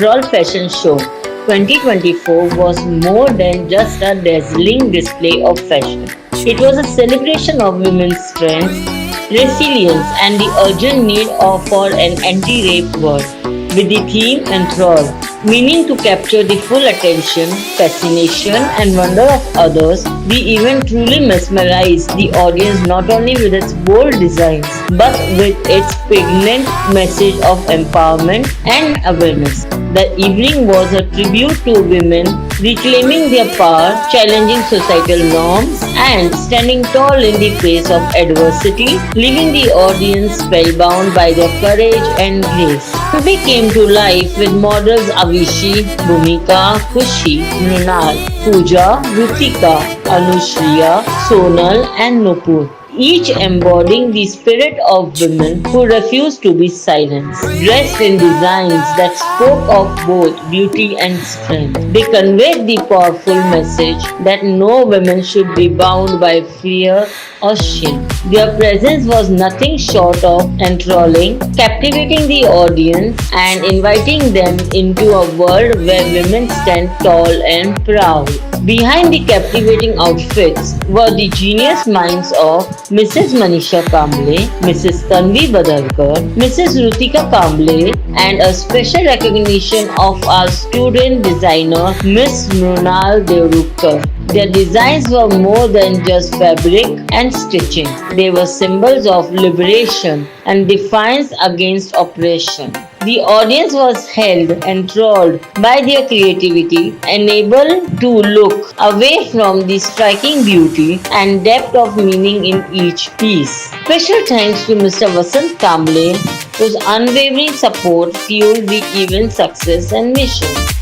Troll Fashion Show 2024 was more than just a dazzling display of fashion. It was a celebration of women's strength, resilience, and the urgent need for an anti-rape world. With the theme Enthrall, meaning to capture the full attention, fascination, and wonder of others, the event truly mesmerized the audience not only with its bold designs but with its pregnant message of empowerment and awareness. The evening was a tribute to women reclaiming their power, challenging societal norms, and standing tall in the face of adversity, leaving the audience spellbound by their courage and grace. They came to life with models Avishi, Bhumika, Kushi, Mrinal, Pooja, Rutika, Anushriya, Sonal, and Nupur each embodying the spirit of women who refuse to be silenced. Dressed in designs that spoke of both beauty and strength, they conveyed the powerful message that no woman should be bound by fear or shame. Their presence was nothing short of enthralling, captivating the audience and inviting them into a world where women stand tall and proud. Behind the captivating outfits were the genius minds of Mrs. Manisha Kamble, Mrs. Tanvi Badalkar, Mrs. Rutika Kamble, and a special recognition of our student designer Miss Mrunal Devrukkar. Their designs were more than just fabric and stitching. They were symbols of liberation and defiance against oppression. The audience was held enthralled by their creativity, enabled to look away from the striking beauty and depth of meaning in each piece. Special thanks to Mr. Vasant Kamble, whose unwavering support fueled the event's success and mission.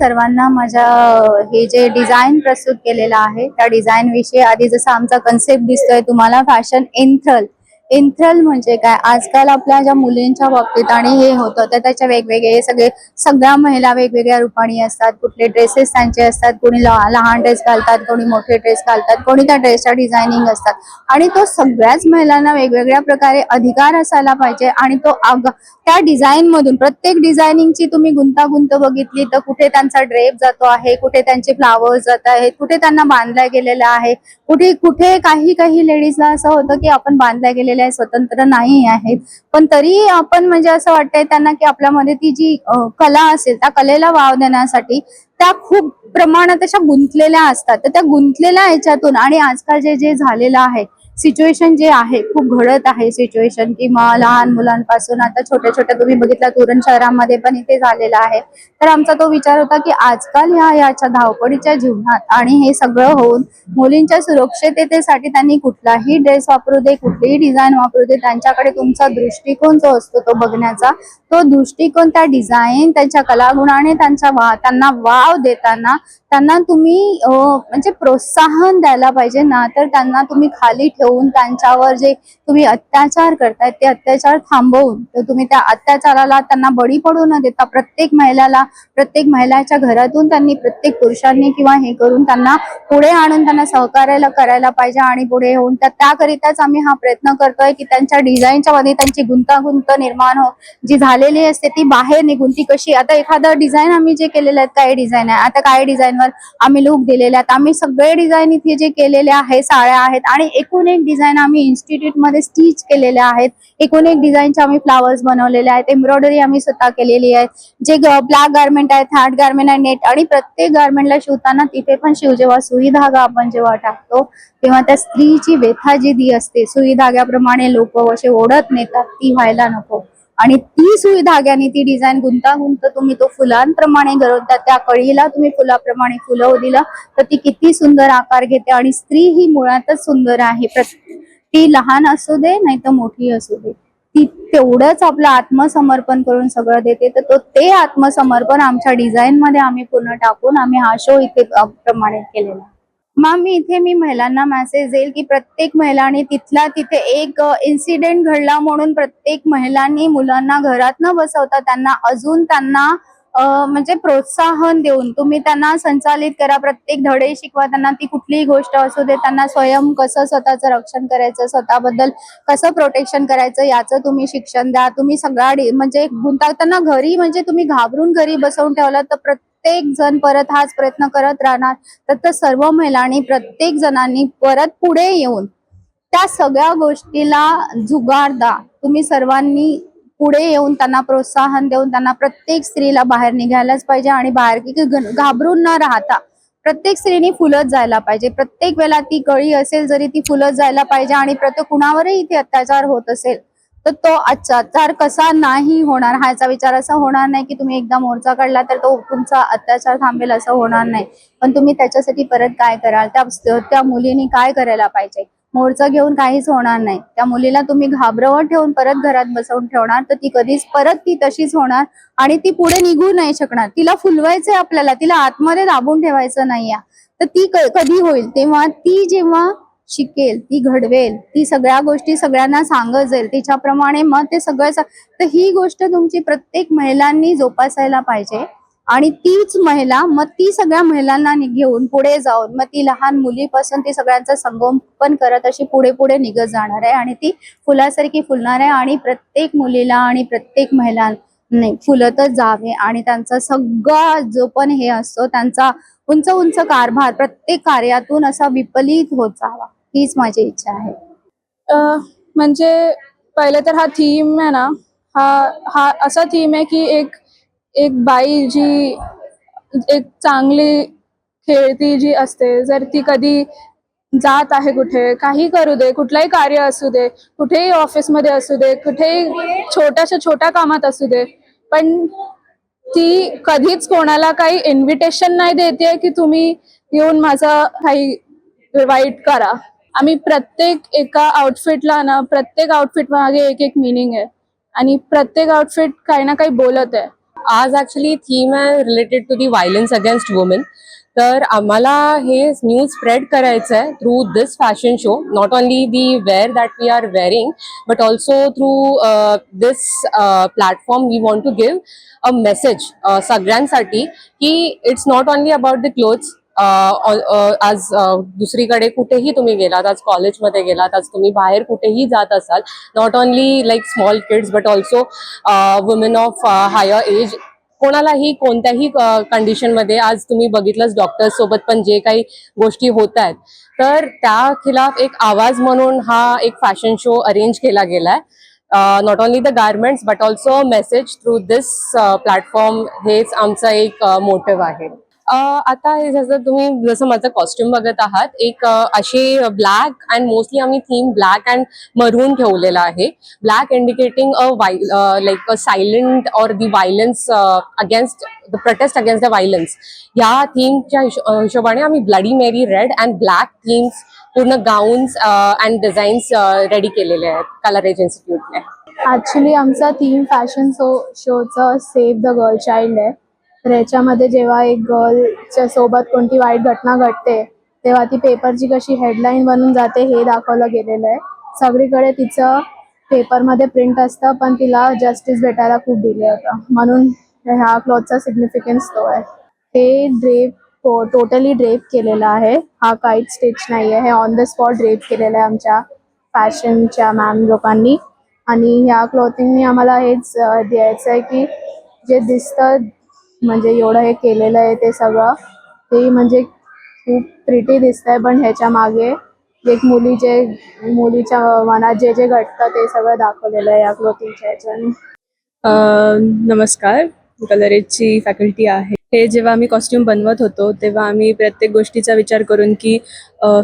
सर्वांना माझ्या हे जे design प्रस्तुत केलेलं आहे त्या design विषयी आधी जसं आमचा कन्सेप्ट दिसतोय तुम्हाला फॅशन एन्थल एन्थ्रल म्हणजे काय? आजकाल आपल्या ज्या मुलींच्या बाबतीत आणि हे होतं तर त्याच्या वेगवेगळे सगळे सगळ्या महिला वेगवेगळ्या रूपाणी असतात. कुठले ड्रेसेस त्यांचे असतात कोणी लहान ड्रेस घालतात कोणी मोठे ड्रेस घालतात कोणी त्या ड्रेसच्या डिझायनिंग असतात. आणि तो सगळ्याच महिलांना वेगवेगळ्या प्रकारे अधिकार असायला पाहिजे आणि तो आग त्या डिझाईन मधून प्रत्येक डिझायनिंगची तुम्ही गुंतागुंत बघितली तर कुठे त्यांचा ड्रेप जातो आहे कुठे त्यांचे फ्लावर्स जात आहेत कुठे त्यांना बांधल्या गेलेलं आहे कुठे कुठे काही काही लेडीजला असं होतं की आपण बांधल्या गेलेल्या आहे, स्वतंत्र नाही आहेत. पण तरी आपण म्हणजे असं वाटतंय त्यांना की आपल्यामध्ये ती जी कला असेल त्या कलेला वाव देण्यासाठी त्या खूप प्रमाणात अशा गुंतलेल्या असतात. तर त्या गुंतलेल्या ह्याच्यातून आणि आजकाल जे जे झालेलं आहे सिच्युएशन जे आहे खूप घडत आहे सिच्युएशन किंवा लहान मुलांपासून आता छोट्या छोट्या तुम्ही बघितला तुरण शहरामध्ये पण इथे झालेला आहे. तर आमचा तो विचार होता की आजकाल ह्या याच्या धावपळीच्या जीवनात आणि हे सगळं होऊन मुलींच्या सुरक्षिततेसाठी त्यांनी कुठलाही ड्रेस वापरू दे कुठलीही डिझाईन वापरू दे त्यांच्याकडे तुमचा दृष्टिकोन जो असतो तो बघण्याचा तो दृष्टिकोन त्या डिझाईन त्यांच्या कलागुणाने त्यांच्या वा त्यांना वाव देताना त्यांना तुम्ही म्हणजे प्रोत्साहन द्यायला पाहिजे ना तर त्यांना तुम्ही खाली ठेवून त्यांच्यावर जे तुम्ही अत्याचार करताय ते अत्याचार थांबवून तर तुम्ही त्या अत्याचाराला त्यांना बळी पडू न देता प्रत्येक महिलाला प्रत्येक महिलाच्या घरातून त्यांनी प्रत्येक पुरुषांनी किंवा हे करून त्यांना पुढे आणून त्यांना सहकार्याला करायला पाहिजे आणि पुढे येऊन तर त्याकरिताच आम्ही हा प्रयत्न करतोय की त्यांच्या डिझाईनच्या मध्ये त्यांची गुंतागुंत निर्माण हो. जी झालेली असते ती बाहेर निघून ती कशी आता एखादं डिझाईन आम्ही जे केलेलं आहेत काही डिझाईन आहे? आता काही डिझाईनवर आम्ही लुक दिलेले आहेत? आम्ही सगळे डिझाईन इथे जे केलेले आहे साड्या आहेत आणि एकूण एक डिझाईन आम्ही इन्स्टिट्यूटमध्ये स्टिच केलेल्या आहेत. एकूण एक डिझाईनचे आम्ही फ्लावर्स बनवलेले आहेत. एम्ब्रॉयडरी आम्ही स्वतः केलेली आहे. जे ब्लॅक गार्मेंट आहेत हार्ड गार्मेंट आहे नेट आणि प्रत्येक गार्मेंटला शिवताना तिथे पण शिव जेव्हा सुई धागा आपण जेव्हा टाकतो तेव्हा त्या स्त्रीची व्यथा जी दी असते सुई धाग्याप्रमाणे लोक असे ओढत नेतात ती व्हायला नको. आणि ती सुई धाग्याने ती डिझाईन गुंतागुंत तुम्ही तो फुलांप्रमाणे गरवता त्या कळीला तुम्ही फुलाप्रमाणे फुलव दिलं तर ती किती सुंदर आकार घेते आणि स्त्री ही मुळातच सुंदर आहे. ती लहान असू दे नाही तर मोठी असू दे. ती तेवढंच आपलं आत्मसमर्पण करून सगळं देते. तर तो ते आत्मसमर्पण आमच्या डिझाईन मध्ये आम्ही पूर्ण टाकून आम्ही हा शो इथे प्रमाणित केलेला मॅम मी इथे मी महिलांना मेसेज देईल की प्रत्येक महिलांनी तिथला तिथे एक इन्सिडेंट घडला म्हणून प्रत्येक महिलांनी मुलांना घरात न बसवता त्यांना अजून त्यांना म्हणजे प्रोत्साहन देऊन तुम्ही त्यांना संचालित करा. प्रत्येक धडे शिकवा त्यांना. ती कुठलीही गोष्ट असू दे. त्यांना स्वयं कसं स्वतःचं रक्षण करायचं स्वतःबद्दल कसं प्रोटेक्शन करायचं याचं तुम्ही शिक्षण द्या. तुम्ही सगळा म्हणजे गुंतावताना घरी म्हणजे तुम्ही घाबरून घरी बसवून ठेवलं तर प्रत्येक जण परत हाच प्रयत्न करत राहणार. तर त्या सर्व महिलांनी प्रत्येक जणांनी परत पुढे येऊन त्या सगळ्या गोष्टीला जुगारदा तुम्ही सर्वांनी पुढे येऊन त्यांना प्रोत्साहन देऊन त्यांना प्रत्येक स्त्रीला बाहेर निघायलाच पाहिजे आणि बाहेर की घाबरून न राहता प्रत्येक स्त्रीने फुलत जायला पाहिजे. प्रत्येक वेळेला ती कळी असेल जरी ती फुलत जायला पाहिजे आणि प्रत्येक कुणावरही इथे अत्याचार होत असेल तर तो अत्याचार कसा नाही होणार? ह्याचा विचार असा होणार नाही की तुम्ही एकदा मोर्चा काढला तर तो तुमचा अत्याचार थांबेल असं होणार नाही. पण तुम्ही त्याच्यासाठी परत काय कराल? त्या त्या मुलीने काय करायला पाहिजे? मोर्चा घेऊन काहीच होणार नाही. त्या मुलीला तुम्ही घाबरवत ठेवून परत घरात बसवून ठेवणार तर ती कधीच परत ती तशीच होणार आणि ती पुढे निघू नाही शकणार. तिला फुलवायचंय आपल्याला तिला आतमध्ये दाबून ठेवायचं नाहीये. तर ती कधी होईल? तेव्हा ती जेव्हा शिकेल ती घडवेल ती सगळ्या गोष्टी सगळ्यांना सांगत जाईल तिच्याप्रमाणे मग ते सगळं तर ही गोष्ट तुमची प्रत्येक महिलांनी जोपासायला पाहिजे. आणि तीच महिला मग ती सगळ्या महिलांना घेऊन पुढे जाऊन मग ती लहान मुलीपासून ती सगळ्यांचं संगोपन करत अशी पुढे पुढे निघत जाणार आहे. आणि ती फुलासारखी फुलणार आहे आणि प्रत्येक मुलीला आणि प्रत्येक महिलांनी फुलतच जावे. आणि त्यांचा सगळा जो पण हे असतो त्यांचा उंच उंच कारभार प्रत्येक कार्यातून असा विपलित होत जावा. हीच माझी इच्छा आहे. म्हणजे पहिले तर हा थीम आहे ना हा हा असा थीम आहे की एक एक बाई जी एक चांगली खेळती जी असते जर ती कधी जात आहे कुठे काही करू दे कुठलाही कार्य असू दे कुठेही ऑफिसमध्ये असू दे कुठेही छोट्याशा छोट्या कामात असू दे पण ती कधीच कोणाला काही इन्व्हिटेशन नाही देते की तुम्ही येऊन माझं काही वाईट करा. आम्ही प्रत्येक एका आउटफिटला ना प्रत्येक आउटफिट मागे एक एक मिनिंग आहे. आणि प्रत्येक आउटफिट काही ना काही बोलत आहे. आज ॲक्च्युली थीम आहे related to the violence against women तर आम्हाला हे न्यूज स्प्रेड करायचं आहे through this fashion show not only the wear that we are wearing but also through this platform we want to give a message सगळ्यांसाठी की it's not only about the clothes आज दुसरीकडे कुठेही तुम्ही गेलात आज कॉलेजमध्ये गेलात आज तुम्ही बाहेर कुठेही जात असाल not only like small kids but also women of higher age कोणालाही कोणत्याही कंडिशनमध्ये आज तुम्ही बघितलंच डॉक्टर्स सोबत पण जे काही गोष्टी होत आहेत. तर त्या खिलाफ एक आवाज म्हणून हा एक फॅशन शो अरेंज केला गेलाय. Not only the garments but also message through this platform हेच आमचं एक मोटिव्ह आहे. आता हे जसं तुम्ही जसं माझं कॉस्ट्युम बघत आहात एक अशी ब्लॅक अँड मोस्टली आम्ही थीम ब्लॅक अँड मरून ठेवलेला आहे. Black indicating a why like a silent or the violence against the protest against the violence या थीमच्या हिशोबाने आम्ही bloody Mary red and black themes पूर्ण गाऊन्स अँड डिझाईन्स रेडी केलेले आहेत कलर एज इन्स्टिट्यूटने ॲक्च्युली आमचा थीम फॅशन शो शोचं सेव्ह द गर्ल चाइल्ड आहे. तर याच्यामध्ये जेव्हा एक गर्लच्या सोबत कोणती वाईट घटना घडते तेव्हा ती पेपरची कशी हेडलाईन बनून जाते हे दाखवलं गेलेलं आहे. सगळीकडे तिचं पेपरमध्ये प्रिंट असतं पण तिला जस्टिस भेटायला खूप डिले होता. म्हणून ह्या क्लॉथचा सिग्निफिकन्स तो आहे. हे ड्रेप टोटली ड्रेप केलेलं आहे. हा काहीच स्टिच नाही आहे हे ऑन द स्पॉट ड्रेप केलेलं आहे आमच्या फॅशनच्या मॅम लोकांनी. आणि ह्या क्लॉथिंगनी आम्हाला हेच द्यायचं आहे की जे दिसतं म्हणजे एवढं हे केलेलं आहे ते सगळं. ते म्हणजे खूप प्रिटी दिसतंय पण ह्याच्या मागे एक मुलीचे मुलीच्या मनात जे जे घडतं ते सगळं दाखवलेलं आहे या क्लोथिंगच्या ह्याच्याने. अ, नमस्कार. कलरेजची फॅकल्टी आहे. हे जेव्हा आम्ही कॉस्ट्युम बनवत होतो तेव्हा आम्ही प्रत्येक गोष्टीचा विचार करून की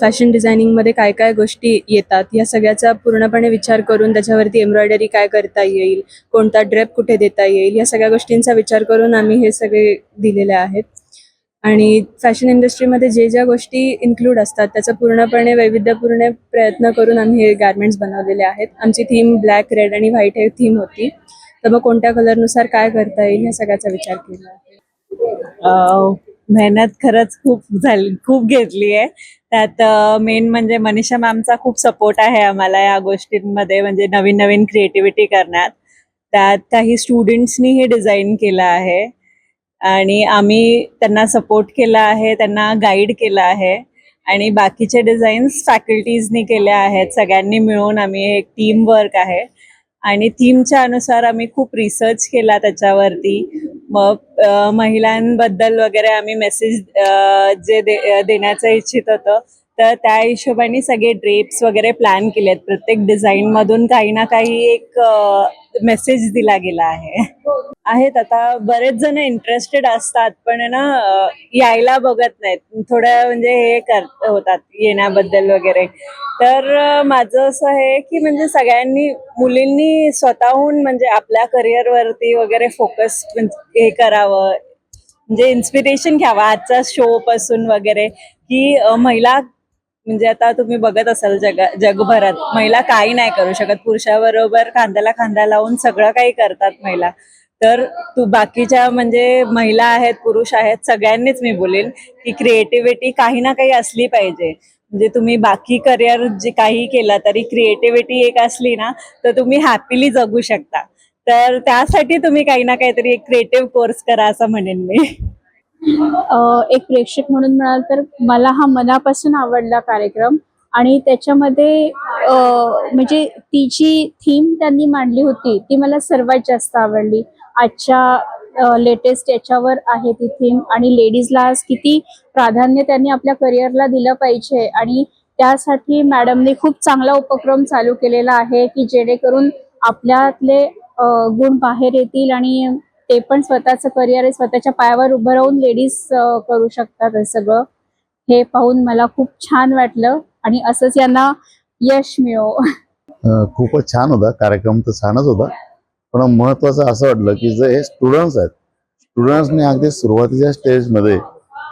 फॅशन डिझायनिंगमध्ये काय काय गोष्टी येतात या सगळ्याचा पूर्णपणे विचार करून त्याच्यावरती एम्ब्रॉयडरी काय करता येईल कोणता ड्रेप कुठे देता येईल या सगळ्या गोष्टींचा विचार करून आम्ही हे सगळे दिलेले आहेत. आणि फॅशन इंडस्ट्रीमध्ये जे ज्या गोष्टी इन्क्लूड असतात त्याचा पूर्णपणे वैविध्यपूर्ण प्रयत्न करून आम्ही हे गार्मेंट्स बनवलेले आहेत. आमची थीम ब्लॅक रेड आणि व्हाईट हे थीम होती. तर मग कोणत्या कलरनुसार काय करता येईल ह्या सगळ्याचा विचार केला. आहे मेहनत खरंच खूप झाली खूप घेतली आहे. त्यात मेन म्हणजे मनीषा मॅमचा खूप सपोर्ट आहे आम्हाला या गोष्टींमध्ये म्हणजे नवीन नवीन क्रिएटिव्हिटी करण्यात. त्यात काही स्टुडंट्सनी हे डिझाईन केलं आहे. आणि आम्ही त्यांना सपोर्ट केला आहे त्यांना गाईड केलं आहे. आणि बाकीचे डिझाईन्स फॅकल्टीजनी केले आहेत. सगळ्यांनी मिळून आम्ही एक टीम वर्क आहे. आणि थीमच्या अनुसार आम्ही खूप रिसर्च केला त्याच्यावरती. मग महिलांबद्दल वगैरे आम्ही मेसेज जे दे देण्याचं इच्छित होतं. तर त्या हिशोबाने सगळे ड्रेप्स वगैरे प्लॅन केलेत. प्रत्येक डिझाईन मधून काही ना काही एक मेसेज दिला गेला आहे. आहेत आता बरेच जण इंटरेस्टेड असतात पण ना यायला बघत नाहीत. थोडं म्हणजे हे कर होतात येण्याबद्दल वगैरे. तर माझं असं आहे की म्हणजे सगळ्यांनी मुलींनी स्वतःहून म्हणजे आपल्या करिअरवरती वगैरे फोकस म्हणजे हे करावं. म्हणजे इन्स्पिरेशन घ्यावं. आजचा शो पासून वगैरे. की महिला म्हणजे आता तुम्ही बघत असाल जग जगभरात महिला काही नाही करू शकत. पुरुषाबरोबर खांद्याला खांदा लावून सगळं काही करतात महिला. तर तू बाकीच्या म्हणजे महिला आहेत पुरुष आहेत सगळ्यांनीच मी बोलेन की क्रिएटिव्हिटी काही ना काही असली पाहिजे. म्हणजे तुम्ही बाकी करिअर जे काही केलं तरी क्रिएटिव्हिटी एक असली ना तर तुम्ही हॅपीली जगू शकता. तर त्यासाठी तुम्ही काही ना काहीतरी एक क्रिएटिव्ह कोर्स करा असं म्हणेन मी. एक प्रेक्षक म्हणून म्हणाल तर मला हा मनापासून आवडला कार्यक्रम. आणि त्याच्यामध्ये म्हणजे ती जी थीम त्यांनी मांडली होती ती मला सर्वात जास्त आवडली. आजच्या लेटेस्ट याच्यावर आहे ती थीम आणि लेडीजला आज किती प्राधान्य त्यांनी आपल्या करिअरला दिलं पाहिजे. आणि त्यासाठी मॅडमने खूप चांगला उपक्रम चालू केलेला आहे की जेणेकरून आपल्यातले गुण बाहेर येतील आणि ते पण स्वतःचं करिअर स्वतःच्या पायावर उभं राहून लेडीज करू शकतात हे सगळं. हे पाहून मला खूप छान वाटलं आणि असंच यांना यश मिळो. खूपच छान होता. कार्यक्रम तर छानच होता. पण महत्वाचं असं वाटलं की जे हे स्टुडंट्स आहेत स्टुडंट्सने अगदी सुरुवातीच्या स्टेजमध्ये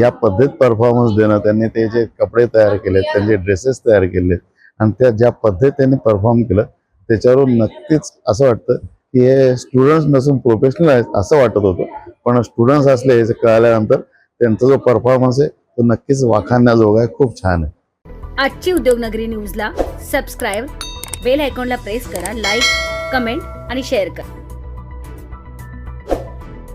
या पद्धत परफॉर्मन्स देणं त्यांनी ते जे कपडे तयार केलेत त्यांचे ड्रेसेस तयार केलेत आणि त्या ज्या पद्धतीने परफॉर्म केलं त्याच्यावरून नक्कीच असं वाटतं हे स्टुडंट्स नसून प्रोफेशनल आहेत असं वाटत होतं. पण स्टुडंट्स असले हे कळल्यानंतर त्यांचा जो परफॉर्मन्स आहे तो नक्कीच वाखाणण्याजोगा आहे. खूप छान आहे. आजची उद्योगनगरी न्यूजला सबस्क्राईब बेल आयकॉनला प्रेस करा लाईक कमेंट आणि शेअर करा.